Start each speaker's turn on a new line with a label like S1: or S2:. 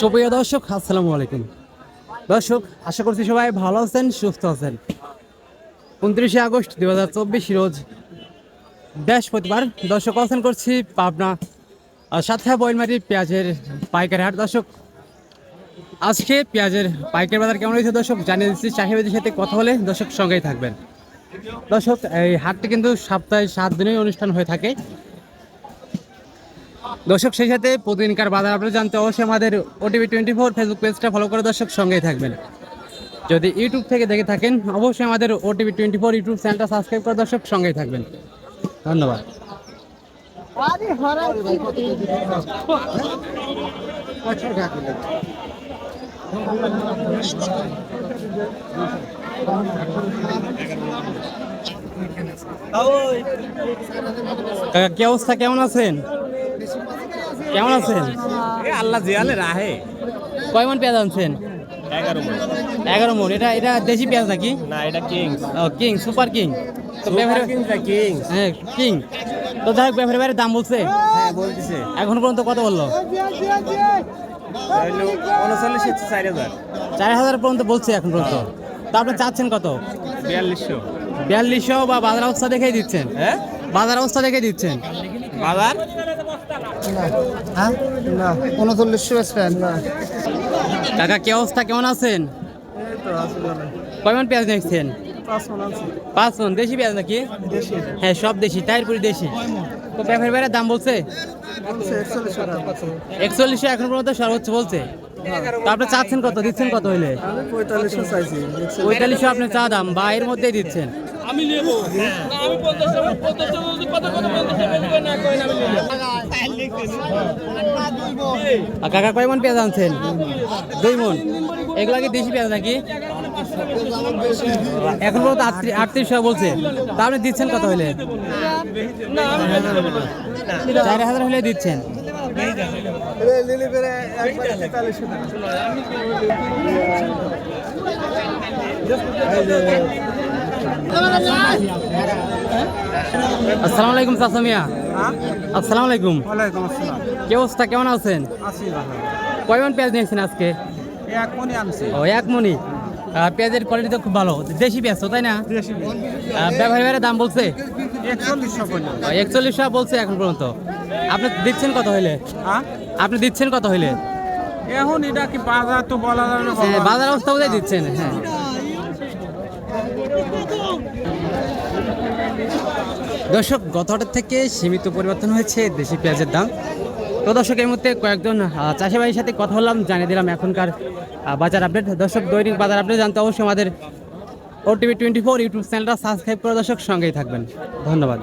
S1: সুপ্রিয় দর্শক, আসসালামু আলাইকুম। দর্শক, আশা করছি সবাই ভালো আছেন, সুস্থ আছেন। উনত্রিশে আগস্ট দুই হাজার চব্বিশ রোজ বৃহস্পতিবার। দর্শক, অবস্থান করছি পাবনা সাথে বইলমারি পেঁয়াজের পাইকারি হাট। দর্শক, আজকে পেঁয়াজের পাইকারি বাজার কেমন হয়েছে দর্শক? জানিয়ে দিচ্ছি চাহিদাদের সাথে কথা বলে দর্শক সঙ্গেই থাকবেন। দর্শক, এই হাটটি কিন্তু সপ্তাহে সাত দিনই অনুষ্ঠান হয়ে থাকে। দর্শক, সেই সাথে প্রতিদিনকার বাজার আপনি জানতে অবশ্যই আমাদের ওটিভি টোয়েন্টি ফোর ফেসবুক পেজটা ফলো করে দর্শক সঙ্গেই থাকবেন। যদি ইউটিউব থেকে দেখে থাকেন, অবশ্যই আমাদের ওটিভি টোয়েন্টি ফোর ইউটিউব চ্যানেলটা সাবস্ক্রাইব করে দর্শক সঙ্গেই থাকবেন। ধন্যবাদ। কি অবস্থা? কেমন আছেন? কেমন আছেন?
S2: আল্লাহ জিয়ালে রাহে।
S1: কয় মন পেঁয়াজ আনছেন?
S2: এগারো মন।
S1: এগারো মন। এটা এটা দেশি পেঁয়াজ নাকি?
S2: না এটা কিংস।
S1: ও কিং সুপার কিং তো ব্যাপারে
S2: কিংস
S1: হ্যাঁ কিং তো যাই হোক ব্যাপারে বাইরে দাম বলছে।
S2: হ্যাঁ বলতেছে।
S1: এখন পর্যন্ত কত বলল?
S2: উনচল্লিশ চার হাজার।
S1: চার হাজার পর্যন্ত বলছে এখন পর্যন্ত। তা আপনি চাচ্ছেন কত?
S2: বিয়াল্লিশশো।
S1: বিয়াল্লিশশো বা বাজার অবস্থা দেখেই দিচ্ছেন।
S2: হ্যাঁ?
S1: বাজার অবস্থা দেখে দিচ্ছেন।
S2: বাজার?
S3: হ্যাঁ না উনচল্লিশশো বেচবেন না।
S1: কাকা কি অবস্থা? কেমন আছেন? কয়মন পেঁয়াজ দেখছেন পাঁচ মন দেশি পেঁয়াজ নাকি? হ্যাঁ সব দেশি টাইরপুরি দেশি। তো ব্যাপারে বাইরে দাম বলছে? একচল্লিশশো এখন পর্যন্ত সর্বোচ্চ বলছে। তো আপনি চাচ্ছেন কত? দিচ্ছেন কত হইলে?
S3: পঁয়তাল্লিশশো
S1: আপনি চা দাম বা এর মধ্যেই দিচ্ছেন। কাকা কয় মন পেঁয়াজ আনছেন? দুই মন। এগুলা কি দেশি পেঁয়াজ নাকি? এখন পর্যন্ত আটত্রিশ আটত্রিশশো বলছে। তা আপনি দিচ্ছেন কত হইলে? চার হাজার হলে দিচ্ছেন। আসসালামু আলাইকুম চাচা মিয়া। আসসালামু আলাইকুম। কি অবস্থা কেমন আছেন? কয়মন পেঁয়াজ নিয়েছেন আজকে?
S3: এক মনে আনছি।
S1: ও এক মনি পেঁয়াজের কোয়ালিটি তো খুব ভালো। দেশি পেঁয়াজ তো তাই না?
S3: দেশি
S1: আহ, ব্যবহারী দাম বলছে?
S3: একচল্লিশশো
S1: বলছে এখন পর্যন্ত। আপনি দিচ্ছেন কত হইলে?
S3: হ্যাঁ?
S1: আপনি দিচ্ছেন কত হইলে?
S3: এখন এটা কি বাজার তো বলা যাবে না
S1: হ্যাঁ, বাজার অবস্থা বোধহয় দিচ্ছেন হ্যাঁ। দর্শক, গত হাটের থেকে সীমিত পরিবর্তন হয়েছে দেশি পেঁয়াজের দাম। তো দর্শক, এই মুহূর্তে কয়েকজন চাষি ভাইয়ের সাথে কথা বললাম, জানিয়ে দিলাম এখনকার বাজার আপডেট। দর্শক, দৈনিক বাজার আপডেট জানতে অবশ্যই আমাদের ওটিভি টোয়েন্টি ফোর ইউটিউব চ্যানেলটা সাবস্ক্রাইব করে দর্শক, সঙ্গেই থাকবেন। ধন্যবাদ।